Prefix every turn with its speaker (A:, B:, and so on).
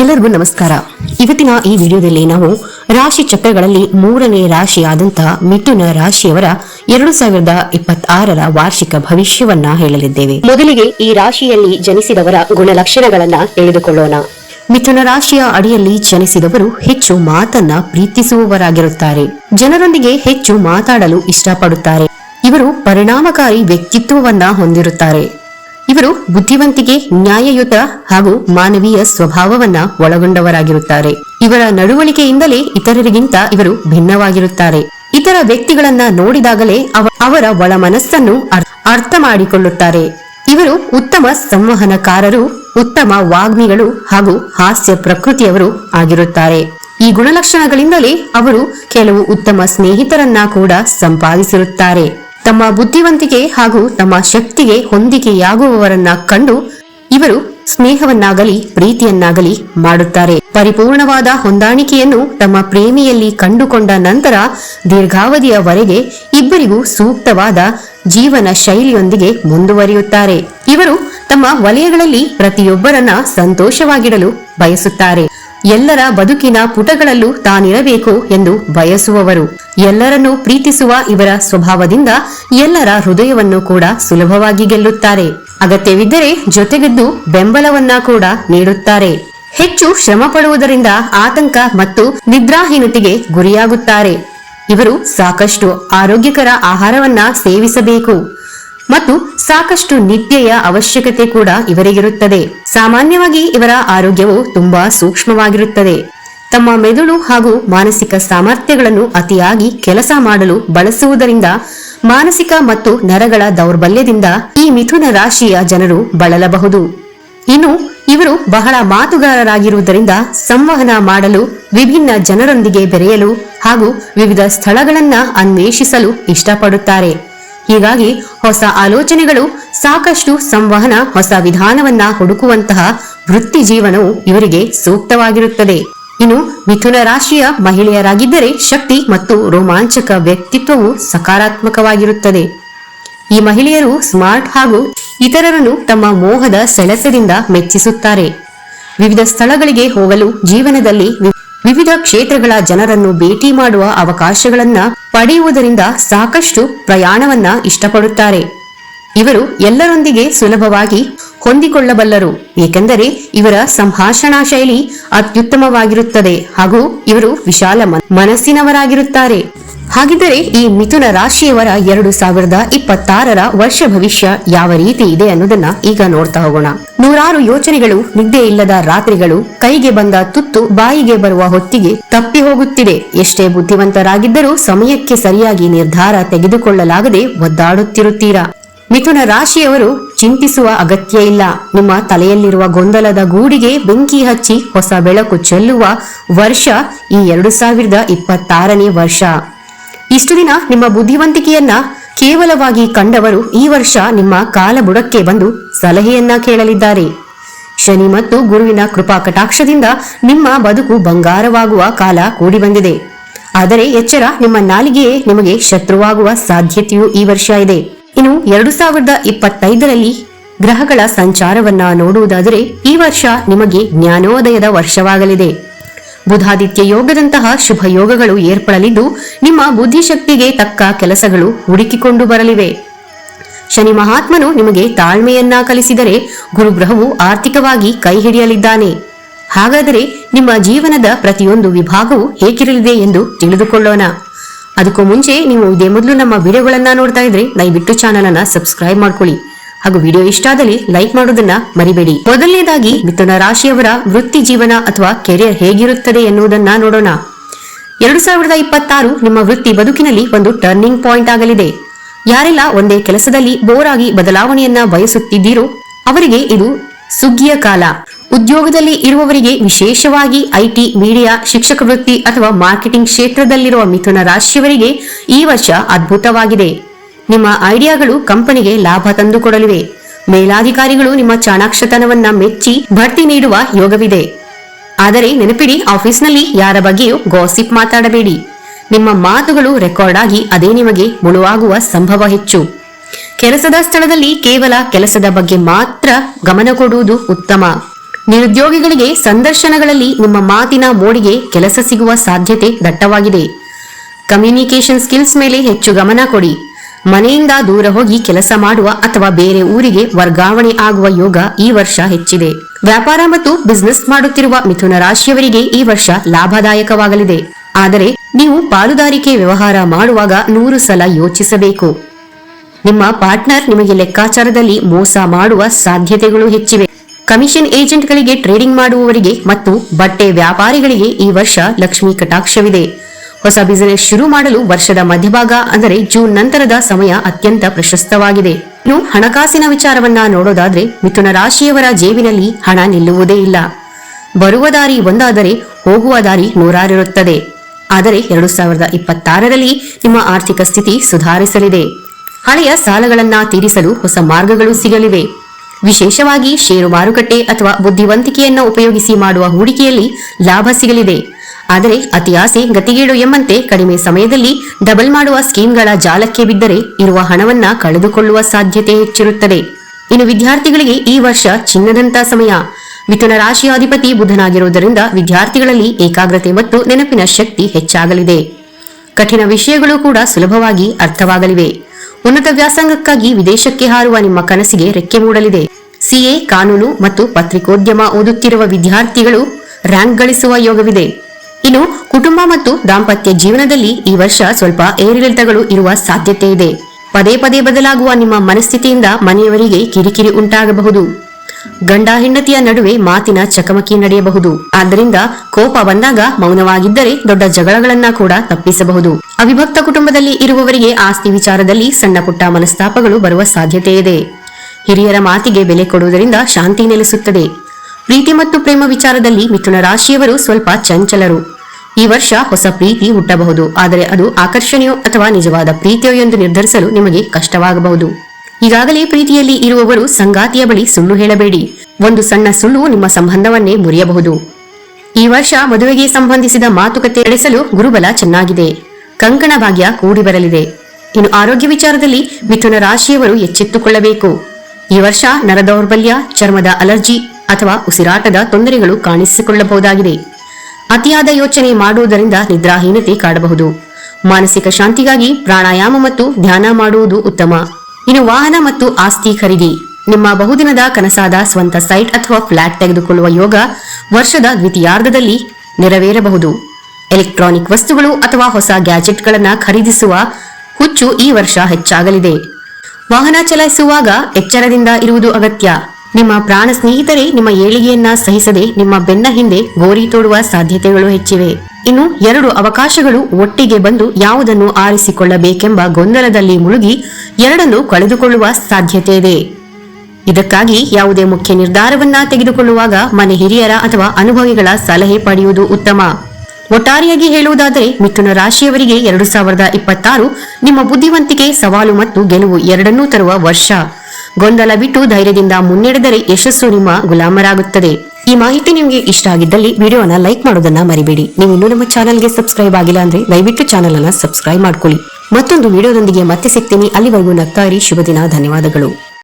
A: ಎಲ್ಲರಿಗೂ ನಮಸ್ಕಾರ. ಇವತ್ತಿನ ಈ ವಿಡಿಯೋದಲ್ಲಿ ನಾವು ರಾಶಿ ಚಕ್ರಗಳಲ್ಲಿ ಮೂರನೇ ರಾಶಿಯಾದಂತಹ ಮಿಥುನ ರಾಶಿಯವರ ಎರಡು ಸಾವಿರದ ಇಪ್ಪತ್ತಾರರ ವಾರ್ಷಿಕ ಭವಿಷ್ಯವನ್ನ ಹೇಳಲಿದ್ದೇವೆ. ಮೊದಲಿಗೆ ಈ ರಾಶಿಯಲ್ಲಿ ಜನಿಸಿದವರ ಗುಣಲಕ್ಷಣಗಳನ್ನ ತಿಳಿದುಕೊಳ್ಳೋಣ. ಮಿಥುನ ರಾಶಿಯ ಅಡಿಯಲ್ಲಿ ಜನಿಸಿದವರು ಹೆಚ್ಚು ಮಾತನ್ನ ಪ್ರೀತಿಸುವವರಾಗಿರುತ್ತಾರೆ. ಜನರೊಂದಿಗೆ ಹೆಚ್ಚು ಮಾತಾಡಲು ಇಷ್ಟಪಡುತ್ತಾರೆ. ಇವರು ಪರಿಣಾಮಕಾರಿ ವ್ಯಕ್ತಿತ್ವವನ್ನ ಹೊಂದಿರುತ್ತಾರೆ. ಇವರು ಬುದ್ಧಿವಂತಿಕೆ, ನ್ಯಾಯಯುತ ಹಾಗೂ ಮಾನವೀಯ ಸ್ವಭಾವವನ್ನ ಒಳಗೊಂಡವರಾಗಿರುತ್ತಾರೆ. ಇವರ ನಡವಳಿಕೆಯಿಂದಲೇ ಇತರರಿಗಿಂತ ಇವರು ಭಿನ್ನವಾಗಿರುತ್ತಾರೆ. ಇತರ ವ್ಯಕ್ತಿಗಳನ್ನ ನೋಡಿದಾಗಲೇ ಅವ- ಅವರ ಒಳ ಮನಸ್ಸನ್ನು ಅರ್- ಅರ್ಥ ಮಾಡಿಕೊಳ್ಳುತ್ತಾರೆ. ಇವರು ಉತ್ತಮ ಸಂವಹನಕಾರರು, ಉತ್ತಮ ವಾಗ್ಮಿಗಳು ಹಾಗೂ ಹಾಸ್ಯ ಪ್ರಕೃತಿಯವರು ಆಗಿರುತ್ತಾರೆ. ಈ ಗುಣಲಕ್ಷಣಗಳಿಂದಲೇ ಅವರು ಕೆಲವು ಉತ್ತಮ ಸ್ನೇಹಿತರನ್ನ ಕೂಡ ಸಂಪಾದಿಸಿರುತ್ತಾರೆ. ತಮ್ಮ ಬುದ್ಧಿವಂತಿಕೆ ಹಾಗೂ ತಮ್ಮ ಶಕ್ತಿಗೆ ಹೊಂದಿಕೆಯಾಗುವವರನ್ನ ಕಂಡು ಇವರು ಸ್ನೇಹವನ್ನಾಗಲಿ, ಪ್ರೀತಿಯನ್ನಾಗಲಿ ಮಾಡುತ್ತಾರೆ. ಪರಿಪೂರ್ಣವಾದ ಹೊಂದಾಣಿಕೆಯನ್ನು ತಮ್ಮ ಪ್ರೇಮಿಯಲ್ಲಿ ಕಂಡುಕೊಂಡ ನಂತರ ದೀರ್ಘಾವಧಿಯವರೆಗೆ ಇಬ್ಬರಿಗೂ ಸೂಕ್ತವಾದ ಜೀವನ ಶೈಲಿಯೊಂದಿಗೆ ಮುಂದುವರಿಯುತ್ತಾರೆ. ಇವರು ತಮ್ಮ ವಲಯಗಳಲ್ಲಿ ಪ್ರತಿಯೊಬ್ಬರನ್ನ ಸಂತೋಷವಾಗಿಡಲು ಬಯಸುತ್ತಾರೆ. ಎಲ್ಲರ ಬದುಕಿನ ಪುಟಗಳಲ್ಲೂ ತಾನಿರಬೇಕು ಎಂದು ಬಯಸುವವರು. ಎಲ್ಲರನ್ನೂ ಪ್ರೀತಿಸುವ ಇವರ ಸ್ವಭಾವದಿಂದ ಎಲ್ಲರ ಹೃದಯವನ್ನು ಕೂಡ ಸುಲಭವಾಗಿ ಗೆಲ್ಲುತ್ತಾರೆ. ಅಗತ್ಯವಿದ್ದರೆ ಜೊತೆಗಿದ್ದು ಬೆಂಬಲವನ್ನ ಕೂಡ ನೀಡುತ್ತಾರೆ. ಹೆಚ್ಚು ಶ್ರಮ ಪಡುವುದರಿಂದ ಆತಂಕ ಮತ್ತು ನಿದ್ರಾಹೀನತೆಗೆ ಗುರಿಯಾಗುತ್ತಾರೆ. ಇವರು ಸಾಕಷ್ಟು ಆರೋಗ್ಯಕರ ಆಹಾರವನ್ನ ಸೇವಿಸಬೇಕು. ಮತ್ತು ಸಾಕಷ್ಟು ನಿದ್ದೆಯ ಅವಶ್ಯಕತೆ ಕೂಡ ಇವರಿಗಿರುತ್ತದೆ. ಸಾಮಾನ್ಯವಾಗಿ ಇವರ ಆರೋಗ್ಯವು ತುಂಬಾ ಸೂಕ್ಷ್ಮವಾಗಿರುತ್ತದೆ. ತಮ್ಮ ಮೆದುಳು ಹಾಗೂ ಮಾನಸಿಕ ಸಾಮರ್ಥ್ಯಗಳನ್ನು ಅತಿಯಾಗಿ ಕೆಲಸ ಮಾಡಲು ಬಳಸುವುದರಿಂದ ಮಾನಸಿಕ ಮತ್ತು ನರಗಳ ದೌರ್ಬಲ್ಯದಿಂದ ಈ ಮಿಥುನ ರಾಶಿಯ ಜನರು ಬಳಲಬಹುದು. ಇನ್ನು ಇವರು ಬಹಳ ಮಾತುಗಾರರಾಗಿರುವುದರಿಂದ ಸಂವಹನ ಮಾಡಲು ವಿಭಿನ್ನ ಜನರೊಂದಿಗೆ ಬೆರೆಯಲು ಹಾಗೂ ವಿವಿಧ ಸ್ಥಳಗಳನ್ನ ಅನ್ವೇಷಿಸಲು ಇಷ್ಟಪಡುತ್ತಾರೆ. ಹೀಗಾಗಿ ಹೊಸ ಆಲೋಚನೆಗಳು ಸಾಕಷ್ಟು ಸಂವಹನ, ಹೊಸ ವಿಧಾನವನ್ನ ಹುಡುಕುವಂತಹ ವೃತ್ತಿ ಜೀವನವು ಇವರಿಗೆ ಸೂಕ್ತವಾಗಿರುತ್ತದೆ. ಇನ್ನು ಮಿಥುನ ರಾಶಿಯ ಮಹಿಳೆಯರಾಗಿದ್ದರೆ ಶಕ್ತಿ ಮತ್ತು ರೋಮಾಂಚಕ ವ್ಯಕ್ತಿತ್ವವು ಸಕಾರಾತ್ಮಕವಾಗಿರುತ್ತದೆ. ಈ ಮಹಿಳೆಯರು ಸ್ಮಾರ್ಟ್ ಹಾಗೂ ಇತರರನ್ನು ತಮ್ಮ ಮೋಹದ ಸೆಳೆತದಿಂದ ಮೆಚ್ಚಿಸುತ್ತಾರೆ. ವಿವಿಧ ಸ್ಥಳಗಳಿಗೆ ಹೋಗಲು ಜೀವನದಲ್ಲಿ ವಿವಿಧ ಕ್ಷೇತ್ರಗಳ ಜನರನ್ನು ಭೇಟಿ ಮಾಡುವ ಅವಕಾಶಗಳನ್ನ ಪಡೆಯುವುದರಿಂದ ಸಾಕಷ್ಟು ಪ್ರಯಾಣವನ್ನ ಇಷ್ಟಪಡುತ್ತಾರೆ. ಇವರು ಎಲ್ಲರೊಂದಿಗೆ ಸುಲಭವಾಗಿ ಹೊಂದಿಕೊಳ್ಳಬಲ್ಲರು. ಏಕೆಂದರೆ ಇವರ ಸಂಭಾಷಣಾ ಶೈಲಿ ಅತ್ಯುತ್ತಮವಾಗಿರುತ್ತದೆ ಹಾಗೂ ಇವರು ವಿಶಾಲ ಮನ್- ಮನಸ್ಸಿನವರಾಗಿರುತ್ತಾರೆ. ಹಾಗಿದ್ದರೆ ಈ ಮಿಥುನ ರಾಶಿಯವರ ಎರಡು ಸಾವಿರದ ಇಪ್ಪತ್ತಾರರ ವರ್ಷ ಭವಿಷ್ಯ ಯಾವ ರೀತಿ ಇದೆ ಅನ್ನೋದನ್ನ ಈಗ ನೋಡ್ತಾ ಹೋಗೋಣ. ನೂರಾರು ಯೋಚನೆಗಳು ನಿದ್ದೆ ಇಲ್ಲದ ರಾತ್ರಿಗಳು, ಕೈಗೆ ಬಂದ ತುತ್ತು ಬಾಯಿಗೆ ಬರುವ ಹೊತ್ತಿಗೆ ತಪ್ಪಿ ಹೋಗುತ್ತಿದೆ. ಎಷ್ಟೇ ಬುದ್ಧಿವಂತರಾಗಿದ್ದರೂ ಸಮಯಕ್ಕೆ ಸರಿಯಾಗಿ ನಿರ್ಧಾರ ತೆಗೆದುಕೊಳ್ಳಲಾಗದೆ ಒದ್ದಾಡುತ್ತಿರುತ್ತೀರಾ? ಮಿಥುನ ರಾಶಿಯವರು ಚಿಂತಿಸುವ ಅಗತ್ಯ ಇಲ್ಲ. ನಿಮ್ಮ ತಲೆಯಲ್ಲಿರುವ ಗೊಂದಲದ ಗೂಡಿಗೆ ಬೆಂಕಿ ಹಚ್ಚಿ ಹೊಸ ಬೆಳಕು ಚೆಲ್ಲುವ ವರ್ಷ ಈ ಎರಡು ಸಾವಿರದ ಇಪ್ಪತ್ತಾರನೇ ವರ್ಷ. ಇಷ್ಟು ದಿನ ನಿಮ್ಮ ಬುದ್ಧಿವಂತಿಕೆಯನ್ನ ಕೇವಲವಾಗಿ ಕಂಡವರು ಈ ವರ್ಷ ನಿಮ್ಮ ಕಾಲ ಬುಡಕ್ಕೆ ಬಂದು ಸಲಹೆಯನ್ನ ಕೇಳಲಿದ್ದಾರೆ. ಶನಿ ಮತ್ತು ಗುರುವಿನ ಕೃಪಾ ಕಟಾಕ್ಷದಿಂದ ನಿಮ್ಮ ಬದುಕು ಬಂಗಾರವಾಗುವ ಕಾಲ ಕೂಡಿ ಬಂದಿದೆ ಆದರೆ ಎಚ್ಚರ ನಿಮ್ಮ ನಾಲಿಗೆಯೇ ನಿಮಗೆ ಶತ್ರುವಾಗುವ ಸಾಧ್ಯತೆಯೂ ಈ ವರ್ಷ ಇದೆ. ಇನ್ನು ಎರಡು ಸಾವಿರದ ಇಪ್ಪತ್ತೈದರಲ್ಲಿ ಗ್ರಹಗಳ ಸಂಚಾರವನ್ನ ನೋಡುವುದಾದರೆ ಈ ವರ್ಷ ನಿಮಗೆ ಜ್ಞಾನೋದಯದ ವರ್ಷವಾಗಲಿದೆ. ಬುಧಾದಿತ್ಯ ಯೋಗದಂತಹ ಶುಭ ಯೋಗಗಳು ಏರ್ಪಡಲಿದ್ದು ನಿಮ್ಮ ಬುದ್ಧಿಶಕ್ತಿಗೆ ತಕ್ಕ ಕೆಲಸಗಳು ಹುಡುಕಿಕೊಂಡು ಬರಲಿವೆ. ಶನಿ ಮಹಾತ್ಮನು ನಿಮಗೆ ತಾಳ್ಮೆಯನ್ನ ಕಲಿಸಿದರೆ ಗುರುಗ್ರಹವು ಆರ್ಥಿಕವಾಗಿ ಕೈ ಹಿಡಿಯಲಿದ್ದಾನೆ. ಹಾಗಾದರೆ ನಿಮ್ಮ ಜೀವನದ ಪ್ರತಿಯೊಂದು ವಿಭಾಗವು ಹೇಗಿರಲಿದೆ ಎಂದು ತಿಳಿದುಕೊಳ್ಳೋಣ. ಅದಕ್ಕೂ ಮುಂಚೆ ನೀವು ಇದೇ ಮೊದಲು ನಮ್ಮ ವಿಡಿಯೋಗಳನ್ನ ನೋಡ್ತಾ ಇದ್ರೆ ದಯವಿಟ್ಟು ಚಾನಲ್ ಅನ್ನ ಸಬ್ಸ್ಕ್ರೈಬ್ ಮಾಡ್ಕೊಳ್ಳಿ. ಹಾಗೂ ವಿಡಿಯೋ ಇಷ್ಟ ಆದಲ್ಲಿ ಲೈಕ್ ಮಾಡೋದನ್ನ ಮರಿಬೇಡಿ. ಮೊದಲನೇದಾಗಿ ಮಿಥುನ ರಾಶಿಯವರ ವೃತ್ತಿ ಜೀವನ ಅಥವಾ ಕೆರಿಯರ್ ಹೇಗಿರುತ್ತದೆ ಎನ್ನುವುದನ್ನ ನೋಡೋಣ. ಎರಡು ಸಾವಿರದ ಇಪ್ಪತ್ತಾರು ನಿಮ್ಮ ವೃತ್ತಿ ಬದುಕಿನಲ್ಲಿ ಒಂದು ಟರ್ನಿಂಗ್ ಪಾಯಿಂಟ್ ಆಗಲಿದೆ. ಯಾರೆಲ್ಲ ಒಂದೇ ಕೆಲಸದಲ್ಲಿ ಬೋರ್ ಆಗಿ ಬದಲಾವಣೆಯನ್ನ ಬಯಸುತ್ತಿದ್ದೀರೋ ಅವರಿಗೆ ಇದು ಸುಗ್ಗಿಯ ಕಾಲ. ಉದ್ಯೋಗದಲ್ಲಿ ಇರುವವರಿಗೆ ವಿಶೇಷವಾಗಿ ಐಟಿ, ಮೀಡಿಯಾ, ಶಿಕ್ಷಕ ವೃತ್ತಿ ಅಥವಾ ಮಾರ್ಕೆಟಿಂಗ್ ಕ್ಷೇತ್ರದಲ್ಲಿರುವ ಮಿಥುನ ರಾಶಿಯವರಿಗೆ ಈ ವರ್ಷ ಅದ್ಭುತವಾಗಿದೆ. ನಿಮ್ಮ ಐಡಿಯಾಗಳು ಕಂಪನಿಗೆ ಲಾಭ ತಂದುಕೊಡಲಿವೆ. ಮೇಲಾಧಿಕಾರಿಗಳು ನಿಮ್ಮ ಚಾಣಾಕ್ಷತನವನ್ನ ಮೆಚ್ಚಿ ಭರ್ತಿ ನೀಡುವ ಯೋಗವಿದೆ. ಆದರೆ ನೆನಪಿಡಿ, ಆಫೀಸ್ನಲ್ಲಿ ಯಾರ ಬಗ್ಗೆಯೂ ಗಾಸಿಪ್ ಮಾತಾಡಬೇಡಿ. ನಿಮ್ಮ ಮಾತುಗಳು ರೆಕಾರ್ಡ್ ಆಗಿ ಅದೇ ನಿಮಗೆ ಮುಳುವಾಗುವ ಸಂಭವ ಹೆಚ್ಚು. ಕೆಲಸದ ಸ್ಥಳದಲ್ಲಿ ಕೇವಲ ಕೆಲಸದ ಬಗ್ಗೆ ಮಾತ್ರ ಗಮನ ಕೊಡುವುದು ಉತ್ತಮ. ನಿರುದ್ಯೋಗಿಗಳಿಗೆ ಸಂದರ್ಶನಗಳಲ್ಲಿ ನಿಮ್ಮ ಮಾತಿನ ಮೋಡಿಗೆ ಕೆಲಸ ಸಿಗುವ ಸಾಧ್ಯತೆ ದಟ್ಟವಾಗಿದೆ. ಕಮ್ಯುನಿಕೇಷನ್ ಸ್ಕಿಲ್ಸ್ ಮೇಲೆ ಹೆಚ್ಚು ಗಮನ ಕೊಡಿ. ಮನೆಯಿಂದ ದೂರ ಹೋಗಿ ಕೆಲಸ ಮಾಡುವ ಅಥವಾ ಬೇರೆ ಊರಿಗೆ ವರ್ಗಾವಣೆ ಆಗುವ ಯೋಗ ಈ ವರ್ಷ ಹೆಚ್ಚಿದೆ. ವ್ಯಾಪಾರ ಮತ್ತು ಬಿಸಿನೆಸ್ ಮಾಡುತ್ತಿರುವ ಮಿಥುನ ರಾಶಿಯವರಿಗೆ ಈ ವರ್ಷ ಲಾಭದಾಯಕವಾಗಲಿದೆ. ಆದರೆ ನೀವು ಪಾಲುದಾರಿಕೆ ವ್ಯವಹಾರ ಮಾಡುವಾಗ ನೂರು ಸಲ ಯೋಚಿಸಬೇಕು. ನಿಮ್ಮ ಪಾರ್ಟ್ನರ್ ನಿಮಗೆ ಲೆಕ್ಕಾಚಾರದಲ್ಲಿ ಮೋಸ ಮಾಡುವ ಸಾಧ್ಯತೆಗಳು ಹೆಚ್ಚಿವೆ. ಕಮಿಷನ್ ಏಜೆಂಟ್ಗಳಿಗೆ ಟ್ರೇಡಿಂಗ್ ಮಾಡುವವರಿಗೆ ಮತ್ತು ಬಟ್ಟೆ ವ್ಯಾಪಾರಿಗಳಿಗೆ ಈ ವರ್ಷ ಲಕ್ಷ್ಮಿ ಕಟಾಕ್ಷವಿದೆ. ಹೊಸ ಬಿಸಿನೆಸ್ ಶುರು ಮಾಡಲು ವರ್ಷದ ಮಧ್ಯಭಾಗ ಅಂದರೆ ಜೂನ್ ನಂತರದ ಸಮಯ ಅತ್ಯಂತ ಪ್ರಶಸ್ತವಾಗಿದೆ. ಇನ್ನು ಹಣಕಾಸಿನ ವಿಚಾರವನ್ನ ನೋಡೋದಾದ್ರೆ ಮಿಥುನ ರಾಶಿಯವರ ಜೇಬಿನಲ್ಲಿ ಹಣ ನಿಲ್ಲುವುದೇ ಇಲ್ಲ. ಬರುವ ದಾರಿ ಒಂದಾದರೆ ಹೋಗುವ ದಾರಿ ನೂರಾರಿರುತ್ತದೆ. ಆದರೆ ಎರಡು ಸಾವಿರದ ಇಪ್ಪತ್ತಾರರಲ್ಲಿ ನಿಮ್ಮ ಆರ್ಥಿಕ ಸ್ಥಿತಿ ಸುಧಾರಿಸಲಿದೆ. ಹಳೆಯ ಸಾಲಗಳನ್ನ ತೀರಿಸಲು ಹೊಸ ಮಾರ್ಗಗಳು ಸಿಗಲಿವೆ. ವಿಶೇಷವಾಗಿ ಷೇರು ಮಾರುಕಟ್ಟೆ ಅಥವಾ ಬುದ್ಧಿವಂತಿಕೆಯನ್ನು ಉಪಯೋಗಿಸಿ ಮಾಡುವ ಹೂಡಿಕೆಯಲ್ಲಿ ಲಾಭ ಸಿಗಲಿದೆ. ಆದರೆ ಅತಿ ಆಸೆ ಗತಿಗೇಡು ಎಂಬಂತೆ ಕಡಿಮೆ ಸಮಯದಲ್ಲಿ ಡಬಲ್ ಮಾಡುವ ಸ್ಕೀಮ್ಗಳ ಜಾಲಕ್ಕೆ ಬಿದ್ದರೆ ಇರುವ ಹಣವನ್ನ ಕಳೆದುಕೊಳ್ಳುವ ಸಾಧ್ಯತೆ ಹೆಚ್ಚಿರುತ್ತದೆ. ಇನ್ನು ವಿದ್ಯಾರ್ಥಿಗಳಿಗೆ ಈ ವರ್ಷ ಚಿನ್ನದಂತ ಸಮಯ. ಮಿಥುನ ರಾಶಿಯ ಅಧಿಪತಿ ಬುಧನಾಗಿರುವುದರಿಂದ ವಿದ್ಯಾರ್ಥಿಗಳಲ್ಲಿ ಏಕಾಗ್ರತೆ ಮತ್ತು ನೆನಪಿನ ಶಕ್ತಿ ಹೆಚ್ಚಾಗಲಿದೆ. ಕಠಿಣ ವಿಷಯಗಳು ಕೂಡ ಸುಲಭವಾಗಿ ಅರ್ಥವಾಗಲಿವೆ. ಉನ್ನತ ವ್ಯಾಸಂಗಕ್ಕಾಗಿ ವಿದೇಶಕ್ಕೆ ಹಾರುವ ನಿಮ್ಮ ಕನಸಿಗೆ ರೆಕ್ಕೆ ಮೂಡಲಿದೆ. ಸಿಎ, ಕಾನೂನು ಮತ್ತು ಪತ್ರಿಕೋದ್ಯಮ ಓದುತ್ತಿರುವ ವಿದ್ಯಾರ್ಥಿಗಳು ರ್ಯಾಂಕ್ ಗಳಿಸುವ ಯೋಗವಿದೆ. ಇನ್ನು ಕುಟುಂಬ ಮತ್ತು ದಾಂಪತ್ಯ ಜೀವನದಲ್ಲಿ ಈ ವರ್ಷ ಸ್ವಲ್ಪ ಏರಿಳಿತಗಳು ಇರುವ ಸಾಧ್ಯತೆ ಇದೆ. ಪದೇ ಪದೇ ಬದಲಾಗುವ ನಿಮ್ಮ ಮನಸ್ಥಿತಿಯಿಂದ ಮನೆಯವರಿಗೆ ಕಿರಿಕಿರಿ ಉಂಟಾಗಬಹುದು. ಗಂಡ ಹೆಂಡತಿಯ ನಡುವೆ ಮಾತಿನ ಚಕಮಕಿ ನಡೆಯಬಹುದು. ಆದ್ದರಿಂದ ಕೋಪ ಬಂದಾಗ ಮೌನವಾಗಿದ್ದರೆ ದೊಡ್ಡ ಜಗಳಗಳನ್ನ ಕೂಡ ತಪ್ಪಿಸಬಹುದು. ಅವಿಭಕ್ತ ಕುಟುಂಬದಲ್ಲಿ ಇರುವವರಿಗೆ ಆಸ್ತಿ ವಿಚಾರದಲ್ಲಿ ಸಣ್ಣ ಪುಟ್ಟ ಮನಸ್ತಾಪಗಳು ಬರುವ ಸಾಧ್ಯತೆ ಇದೆ. ಹಿರಿಯರ ಮಾತಿಗೆ ಬೆಲೆ ಕೊಡುವುದರಿಂದ ಶಾಂತಿ ನೆಲೆಸುತ್ತದೆ. ಪ್ರೀತಿ ಮತ್ತು ಪ್ರೇಮ ವಿಚಾರದಲ್ಲಿ ಮಿಥುನ ರಾಶಿಯವರು ಸ್ವಲ್ಪ ಚಂಚಲರು. ಈ ವರ್ಷ ಹೊಸ ಪ್ರೀತಿ ಹುಟ್ಟಬಹುದು. ಆದರೆ ಅದು ಆಕರ್ಷಣೆಯೋ ಅಥವಾ ನಿಜವಾದ ಪ್ರೀತಿಯೋ ಎಂದು ನಿರ್ಧರಿಸಲು ನಿಮಗೆ ಕಷ್ಟವಾಗಬಹುದು. ಈಗಾಗಲೇ ಪ್ರೀತಿಯಲ್ಲಿ ಇರುವವರು ಸಂಗಾತಿಯ ಬಳಿ ಸುಳ್ಳು ಹೇಳಬೇಡಿ. ಒಂದು ಸಣ್ಣ ಸುಳ್ಳು ನಿಮ್ಮ ಸಂಬಂಧವನ್ನೇ ಮುರಿಯಬಹುದು. ಈ ವರ್ಷ ಮದುವೆಗೆ ಸಂಬಂಧಿಸಿದ ಮಾತುಕತೆ ನಡೆಸಲು ಗುರುಬಲ ಚೆನ್ನಾಗಿದೆ. ಕಂಕಣ ಭಾಗ್ಯ ಕೂಡಿ ಬರಲಿದೆ. ಇನ್ನು ಆರೋಗ್ಯ ವಿಚಾರದಲ್ಲಿ ಮಿಥುನ ರಾಶಿಯವರು ಎಚ್ಚೆತ್ತುಕೊಳ್ಳಬೇಕು. ಈ ವರ್ಷ ನರದೌರ್ಬಲ್ಯ ಚರ್ಮದ ಅಲರ್ಜಿ ಅಥವಾ ಉಸಿರಾಟದ ತೊಂದರೆಗಳು ಕಾಣಿಸಿಕೊಳ್ಳಬಹುದಾಗಿದೆ. ಅತಿಯಾದ ಯೋಚನೆ ಮಾಡುವುದರಿಂದ ನಿದ್ರಾಹೀನತೆ ಕಾಡಬಹುದು. ಮಾನಸಿಕ ಶಾಂತಿಗಾಗಿ ಪ್ರಾಣಾಯಾಮ ಮತ್ತು ಧ್ಯಾನ ಮಾಡುವುದು ಉತ್ತಮ. ಇನ್ನು ವಾಹನ ಮತ್ತು ಆಸ್ತಿ ಖರೀದಿ. ನಿಮ್ಮ ಬಹುದಿನದ ಕನಸಾದ ಸ್ವಂತ ಸೈಟ್ ಅಥವಾ ಫ್ಲಾಟ್ ತೆಗೆದುಕೊಳ್ಳುವ ಯೋಗ ವರ್ಷದ ದ್ವಿತೀಯಾರ್ಧದಲ್ಲಿ ನೆರವೇರಬಹುದು. ಎಲೆಕ್ಟ್ರಾನಿಕ್ ವಸ್ತುಗಳು ಅಥವಾ ಹೊಸ ಗ್ಯಾಜೆಟ್ಗಳನ್ನು ಖರೀದಿಸುವ ಹುಚ್ಚು ಈ ವರ್ಷ ಹೆಚ್ಚಾಗಲಿದೆ. ವಾಹನ ಚಲಾಯಿಸುವಾಗ ಎಚ್ಚರದಿಂದ ಇರುವುದು ಅಗತ್ಯ. ನಿಮ್ಮ ಪ್ರಾಣ ಸ್ನೇಹಿತರೇ, ನಿಮ್ಮ ಏಳಿಗೆಯನ್ನ ಸಹಿಸದೆ, ನಿಮ್ಮ ಬೆನ್ನ ಹಿಂದೆ ಗೋರಿ ತೋಡುವ ಸಾಧ್ಯತೆಗಳು ಹೆಚ್ಚಿವೆ. ಇನ್ನು ಎರಡು ಅವಕಾಶಗಳು ಒಟ್ಟಿಗೆ ಬಂದು ಯಾವುದನ್ನು ಆರಿಸಿಕೊಳ್ಳಬೇಕೆಂಬ ಗೊಂದಲದಲ್ಲಿ ಮುಳುಗಿ ಎರಡನ್ನು ಕಳೆದುಕೊಳ್ಳುವ ಸಾಧ್ಯತೆ ಇದೆ. ಇದಕ್ಕಾಗಿ ಯಾವುದೇ ಮುಖ್ಯ ನಿರ್ಧಾರವನ್ನ ತೆಗೆದುಕೊಳ್ಳುವಾಗ ಮನೆ ಹಿರಿಯರ ಅಥವಾ ಅನುಭವಿಗಳ ಸಲಹೆ ಪಡೆಯುವುದು ಉತ್ತಮ. ಒಟ್ಟಾರೆಯಾಗಿ ಹೇಳುವುದಾದರೆ, ಮಿಥುನ ರಾಶಿಯವರಿಗೆ ಎರಡು ಸಾವಿರದ ಇಪ್ಪತ್ತಾರು ನಿಮ್ಮ ಬುದ್ಧಿವಂತಿಕೆ, ಸವಾಲು ಮತ್ತು ಗೆಲುವು ಎರಡನ್ನೂ ತರುವ ವರ್ಷ. ಗೊಂದಲ ಬಿಟ್ಟು ಧೈರ್ಯದಿಂದ ಮುನ್ನಡೆದರೆ ಯಶಸ್ಸು ನಿಮ್ಮ ಗುಲಾಮರಾಗುತ್ತದೆ. ಈ ಮಾಹಿತಿ ನಿಮಗೆ ಇಷ್ಟ ಆಗಿದ್ದಲ್ಲಿ ವಿಡಿಯೋನ ಲೈಕ್ ಮಾಡೋದನ್ನ ಮರಿಬೇಡಿ. ನೀವು ಇನ್ನೂ ನಮ್ಮ ಚಾನಲ್ಗೆ ಸಬ್ಸ್ಕ್ರೈಬ್ ಆಗಿಲ್ಲ ಅಂದ್ರೆ ದಯವಿಟ್ಟು ಚಾನಲ್ ಅನ್ನ ಸಬ್ಸ್ಕ್ರೈಬ್ ಮಾಡ್ಕೊಳ್ಳಿ. ಮತ್ತೊಂದು ವಿಡಿಯೋದೊಂದಿಗೆ ಮತ್ತೆ ಸಿಗ್ತೀನಿ. ಅಲ್ಲಿವರೆಗೂ ನಕ್ತಾರಿ ಶುಭ ದಿನ. ಧನ್ಯವಾದಗಳು.